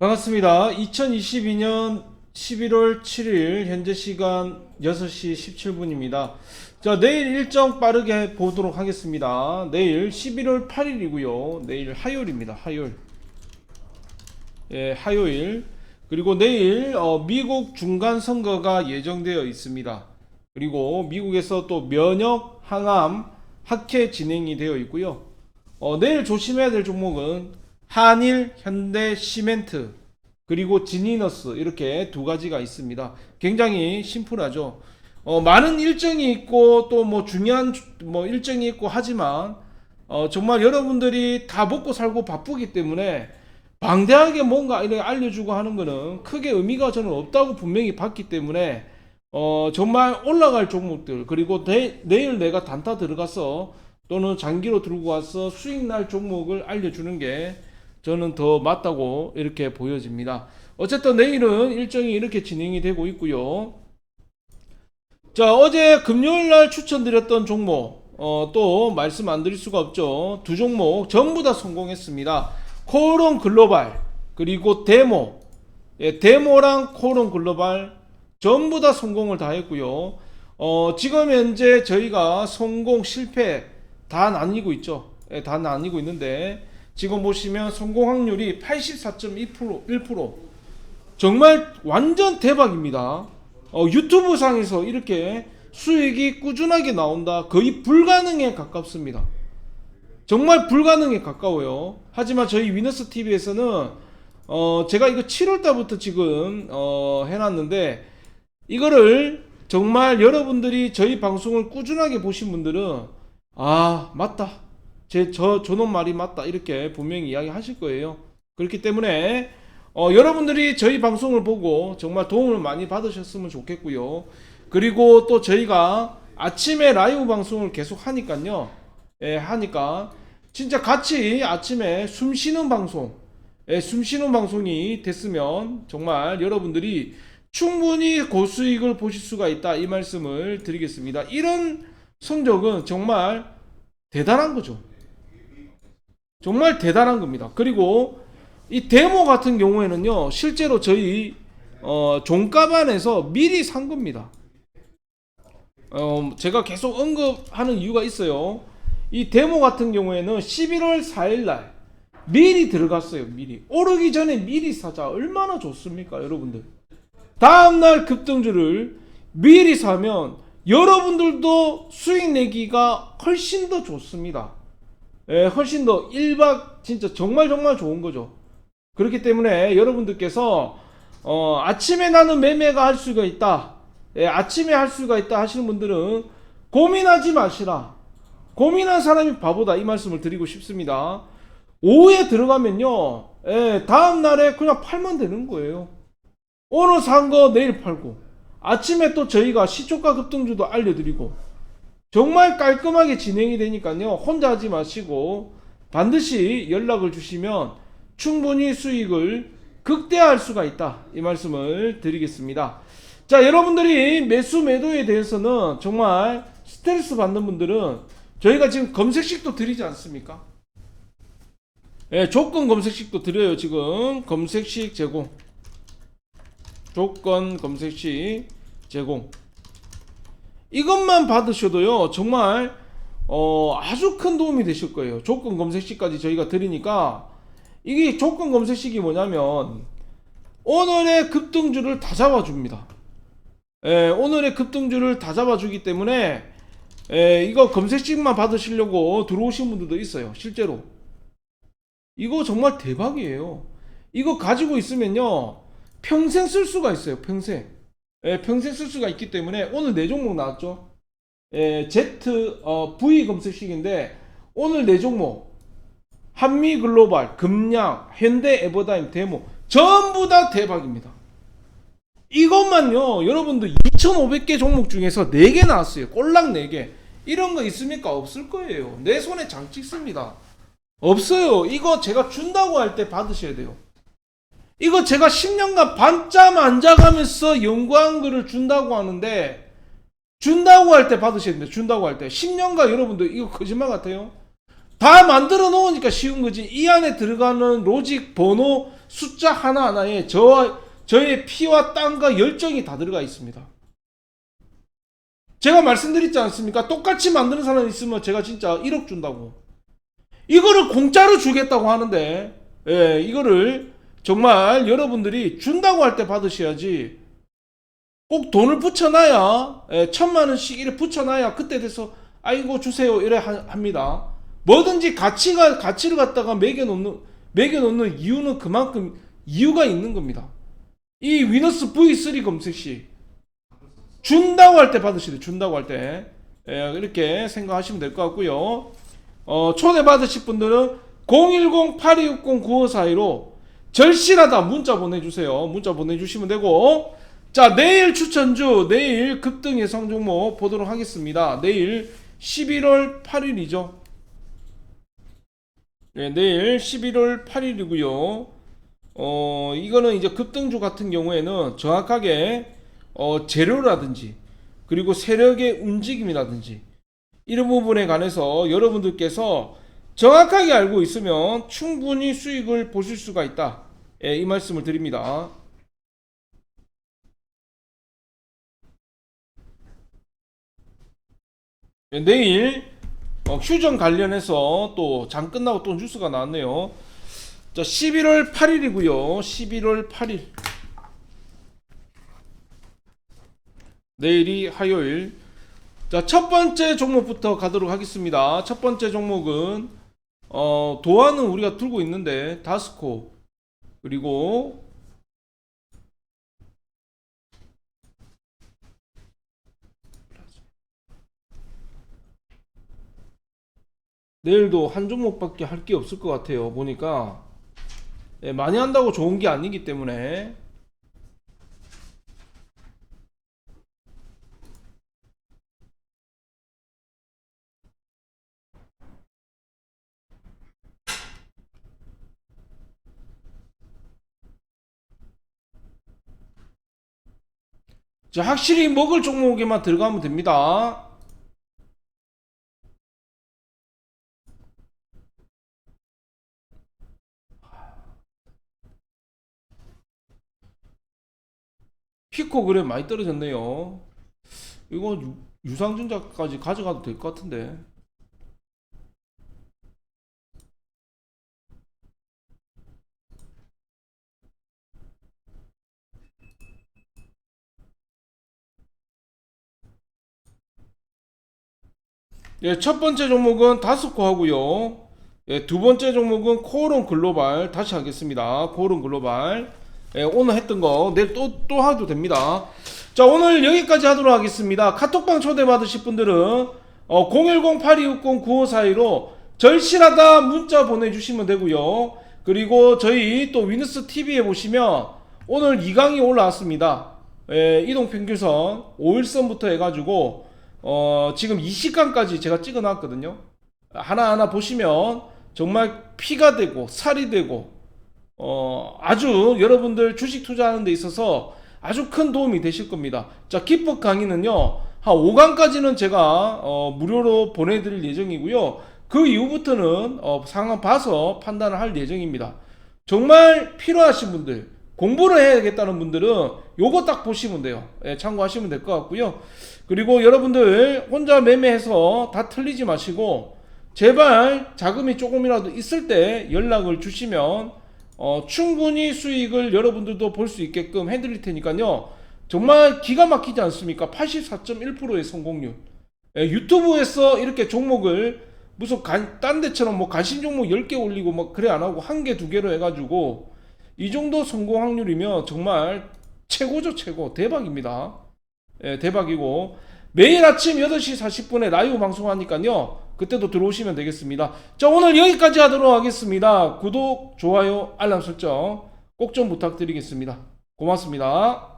반갑습니다. 2022년 11월 7일 현재 시간 6시 17분입니다. 자, 내일 일정 빠르게 보도록 하겠습니다. 내일 11월 8일이고요. 내일 화요일입니다. 화요일. 예, 화요일. 그리고 내일 어, 미국 중간 선거가 예정되어 있습니다. 그리고 미국에서 또 면역 항암 학회 진행이 되어 있고요. 어, 내일 조심해야 될 종목은 한일, 현대, 시멘트, 그리고 지니너스 이렇게 두 가지가 있습니다. 굉장히 심플하죠. 어, 많은 일정이 있고 또 뭐 중요한 주- 뭐 일정이 있고 하지만 어, 정말 여러분들이 다 먹고 살고 바쁘기 때문에 방대하게 뭔가 이렇게 알려주고 하는 거는 크게 의미가 저는 없다고 분명히 봤기 때문에 어, 정말 올라갈 종목들 그리고 내, 내일 내가 단타 들어가서 또는 장기로 들고 와서 수익 날 종목을 알려주는 게 저는 더 맞다고 이렇게 보여집니다. 어쨌든 내일은 일정이 이렇게 진행이 되고 있고요. 자, 어제 금요일 날 추천드렸던 종목, 어, 또 말씀 안 드릴 수가 없죠. 두 종목 전부 다 성공했습니다. 코론 글로벌, 그리고 데모. 예, 데모랑 코론 글로벌 전부 다 성공을 다 했고요. 어, 지금 현재 저희가 성공, 실패 다 나뉘고 있죠. 예, 다 나뉘고 있는데, 지금 보시면 성공 확률이 84.1% 1%. 정말 완전 대박입니다. 어, 유튜브 상에서 이렇게 수익이 꾸준하게 나온다. 거의 불가능에 가깝습니다. 정말 불가능에 가까워요. 하지만 저희 위너스 TV에서는 어, 제가 이거 7월 달부터 지금 어, 해놨는데 이거를 정말 여러분들이 저희 방송을 꾸준하게 보신 분들은 아 맞다 제 저 저놈 말이 맞다 이렇게 분명히 이야기하실 거예요. 그렇기 때문에 어, 여러분들이 저희 방송을 보고 정말 도움을 많이 받으셨으면 좋겠고요. 그리고 또 저희가 아침에 라이브 방송을 계속 하니까요. 예, 하니까 진짜 같이 아침에 숨 쉬는 방송, 예, 숨 쉬는 방송이 됐으면 정말 여러분들이 충분히 고수익을 보실 수가 있다 이 말씀을 드리겠습니다. 이런 성적은 정말 대단한 거죠. 정말 대단한 겁니다. 그리고 이 데모 같은 경우에는요, 실제로 저희 어, 종가반에서 미리 산 겁니다. 어, 제가 계속 언급하는 이유가 있어요. 이 데모 같은 경우에는 11월 4일 날 미리 들어갔어요. 미리 오르기 전에 미리 사자 얼마나 좋습니까, 여러분들? 다음 날 급등주를 미리 사면 여러분들도 수익 내기가 훨씬 더 좋습니다. 예, 훨씬 더 1박 진짜 정말 정말 좋은 거죠. 그렇기 때문에 여러분들께서 어, 아침에 나는 매매가 할 수가 있다. 예, 아침에 할 수가 있다 하시는 분들은 고민하지 마시라. 고민한 사람이 바보다 이 말씀을 드리고 싶습니다. 오후에 들어가면요, 예, 다음 날에 그냥 팔면 되는 거예요. 오늘 산 거 내일 팔고 아침에 또 저희가 시초가 급등주도 알려드리고 정말 깔끔하게 진행이 되니까요. 혼자 하지 마시고 반드시 연락을 주시면 충분히 수익을 극대화할 수가 있다. 이 말씀을 드리겠습니다. 자, 여러분들이 매수 매도에 대해서는 정말 스트레스 받는 분들은 저희가 지금 검색식도 드리지 않습니까? 예, 조건 검색식도 드려요. 지금 검색식 제공. 조건 검색식 제공. 이것만 받으셔도요 정말 어, 아주 큰 도움이 되실 거예요. 조건 검색식까지 저희가 드리니까. 이게 조건 검색식이 뭐냐면 오늘의 급등주를 다 잡아줍니다. 예, 오늘의 급등주를 다 잡아주기 때문에 예, 이거 검색식만 받으시려고 들어오신 분들도 있어요 실제로. 이거 정말 대박이에요. 이거 가지고 있으면요 평생 쓸 수가 있어요 평생 예, 평생 쓸 수가 있기 때문에 오늘 네 종목 나왔죠. 예, Z 어, V 검색식인데 오늘 네 종목 한미 글로벌, 금양, 현대 에버다임, 데모 전부 다 대박입니다. 이것만요, 여러분들 2,500개 종목 중에서 4개 나왔어요. 꼴랑 4개. 이런 거 있습니까? 없을 거예요. 내 손에 장 찍습니다. 없어요. 이거 제가 준다고 할 때 받으셔야 돼요. 이거 제가 10년간 반짬 안 자가면서 연구한 거를 준다고 하는데 준다고 할 때 받으셔야 됩니다. 준다고 할 때 10년간 여러분들 이거 거짓말 같아요. 다 만들어 놓으니까 쉬운 거지. 이 안에 들어가는 로직 번호 숫자 하나하나에 저와 저의 피와 땀과 열정이 다 들어가 있습니다. 제가 말씀드렸지 않습니까? 똑같이 만드는 사람 있으면 제가 진짜 1억 준다고. 이거를 공짜로 주겠다고 하는데, 예, 이거를 정말 여러분들이 준다고 할 때 받으셔야지. 꼭 돈을 붙여놔야, 예, 천만 원씩 이래 붙여놔야 그때 돼서, 아이고 주세요 이래 하- 합니다. 뭐든지 가치가 가치를 갖다가 매겨놓는 매겨놓는 이유는 그만큼 이유가 있는 겁니다. 이 위너스 V3 검색 시 준다고 할 때 받으시래 준다고 할때 예, 이렇게 생각하시면 될 것 같고요. 어, 초대 받으실 분들은 010-8260-9542로 절실하다 문자 보내주세요. 문자 보내주시면 되고 자 내일 추천주 내일 급등 예상 종목 보도록 하겠습니다. 내일 11월 8일이죠. 네, 내일 11월 8일이고요. 어, 이거는 이제 급등주 같은 경우에는 정확하게 어, 재료라든지 그리고 세력의 움직임이라든지 이런 부분에 관해서 여러분들께서 정확하게 알고 있으면 충분히 수익을 보실 수가 있다. 예, 이 말씀을 드립니다. 예, 내일 어, 휴전 관련해서 또 장 끝나고 또 뉴스가 나왔네요. 자, 11월 8일이고요. 11월 8일. 내일이 화요일. 자, 첫 번째 종목부터 가도록 하겠습니다. 첫 번째 종목은 어, 도안은 우리가 들고 있는데 다스코 그리고 내일도 한 종목밖에 할 게 없을 것 같아요. 보니까 예, 많이 한다고 좋은 게 아니기 때문에 자, 확실히 먹을 종목에만 들어가면 됩니다. 피코그램 많이 떨어졌네요. 이거 유, 유상증자까지 가져가도 될 것 같은데. 예, 첫 번째 종목은 다스코 하고요. 예, 두 번째 종목은 코오론 글로벌 다시 하겠습니다. 코오론 글로벌. 예, 오늘 했던 거 내일 또 또 하도 됩니다. 자, 오늘 여기까지 하도록 하겠습니다. 카톡방 초대 받으실 분들은 어, 010-8260-9542로 절실하다 문자 보내주시면 되고요. 그리고 저희 또 위너스 TV에 보시면 오늘 2강이 올라왔습니다. 예, 이동 평균선 5일선부터 해가지고 어, 지금 20강까지 제가 찍어 놨거든요. 하나하나 보시면 정말 피가 되고 살이 되고 어, 아주 여러분들 주식 투자하는 데 있어서 아주 큰 도움이 되실 겁니다. 자, 기법 강의는요, 한 5강까지는 제가 어, 무료로 보내드릴 예정이고요. 그 이후부터는 어, 상황 봐서 판단을 할 예정입니다. 정말 필요하신 분들, 공부를 해야겠다는 분들은 요거 딱 보시면 돼요. 예, 참고하시면 될 것 같고요. 그리고 여러분들 혼자 매매해서 다 틀리지 마시고 제발 자금이 조금이라도 있을 때 연락을 주시면 어, 충분히 수익을 여러분들도 볼 수 있게끔 해드릴 테니까요. 정말 기가 막히지 않습니까? 84.1%의 성공률. 예, 유튜브에서 이렇게 종목을 무슨 간, 딴 데처럼 뭐 간신 종목 10개 올리고 뭐 그래 안 하고 한 개, 두 개로 해가지고 이 정도 성공 확률이면 정말 최고죠, 최고. 대박입니다. 예, 대박이고. 매일 아침 8시 40분에 라이브 방송하니까요. 그때도 들어오시면 되겠습니다. 자, 오늘 여기까지 하도록 하겠습니다. 구독, 좋아요, 알람 설정 꼭 좀 부탁드리겠습니다. 고맙습니다.